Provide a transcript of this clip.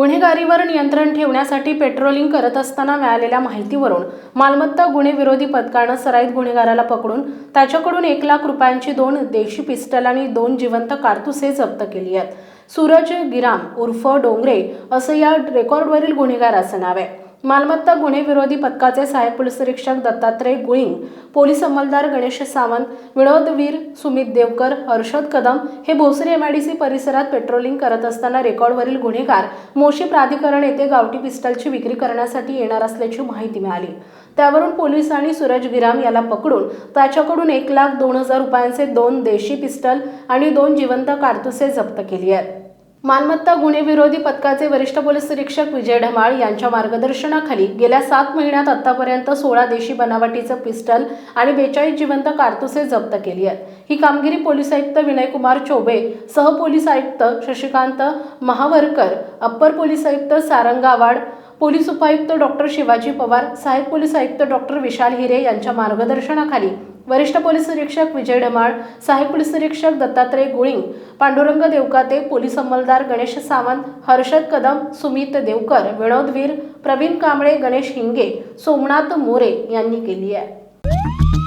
गुन्हेगारीवर नियंत्रण ठेवण्यासाठी पेट्रोलिंग करत असताना मिळालेल्या माहितीवरून मालमत्ता गुन्हे विरोधी पथकानं सराईत गुन्हेगाराला पकडून त्याच्याकडून एक लाख रुपयांची दोन देशी पिस्टल आणि दोन जिवंत कारतुसे जप्त केली आहेत. सूरज गिराम उर्फ डोंगरे असं या रेकॉर्डवरील गुन्हेगाराचं नाव आहे. मालमत्ता गुन्हे विरोधी पथकाचे सहाय्यक पोलीस निरीक्षक दत्तात्रय गुळिंग पोलीस अंमलदार गणेश सावंत विनोदवीर सुमित देवकर हर्षद कदम हे भोसरी एमआयडीसी परिसरात पेट्रोलिंग करत असताना रेकॉर्डवरील गुन्हेगार मोशी प्राधिकरण येथे गावठी पिस्टलची विक्री करण्यासाठी येणार असल्याची माहिती मिळाली. त्यावरून पोलिसांनी सूरज गिराम याला पकडून त्याच्याकडून एक लाख दोन हजार रुपयांचे दोन देशी पिस्टल आणि दोन जिवंत कारतुसे जप्त केली आहेत. मालमत्ता गुन्हे विरोधी पथकाचे वरिष्ठ पोलीस निरीक्षक विजय ढमाळ यांच्या मार्गदर्शनाखाली गेल्या सात महिन्यात आतापर्यंत सोळा देशी बनावटीचं पिस्टल आणि बेचाळीस जिवंत कारतुसे जप्त केली आहेत. ही कामगिरी पोलीस आयुक्त विनयकुमार चौबे सहपोलीस आयुक्त शशिकांत महावरकर अप्पर पोलीस आयुक्त सारंग आवाड पोलीस उपायुक्त डॉक्टर शिवाजी पवार सहाय्यक पोलीस आयुक्त डॉक्टर विशाल हिरे यांच्या मार्गदर्शनाखाली वरिष्ठ पोलीस निरीक्षक विजय ढमाळ सहाय्यक पोलीस निरीक्षक दत्तात्रय गुळिंग पांडुरंग देवकाते पोलीस अंमलदार गणेश सावंत हर्षद कदम सुमित देवकर विनोदवीर प्रवीण कांबळे गणेश हिंगे सोमनाथ मोरे यांनी केली आहे.